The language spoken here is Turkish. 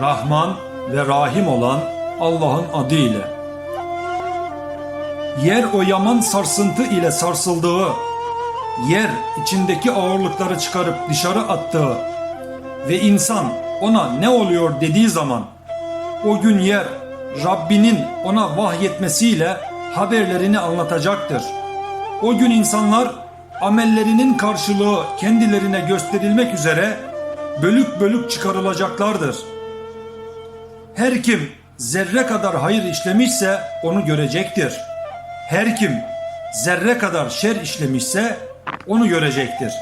Rahman ve Rahim olan Allah'ın adıyla. Yer o yaman sarsıntı ile sarsıldığı, yer içindeki ağırlıkları çıkarıp dışarı attığı ve insan ona ne oluyor dediği zaman o gün yer Rabbinin ona vahyetmesiyle haberlerini anlatacaktır. O gün insanlar amellerinin karşılığı kendilerine gösterilmek üzere bölük bölük çıkarılacaklardır. Her kim zerre kadar hayır işlemişse onu görecektir. Her kim zerre kadar şer işlemişse onu görecektir.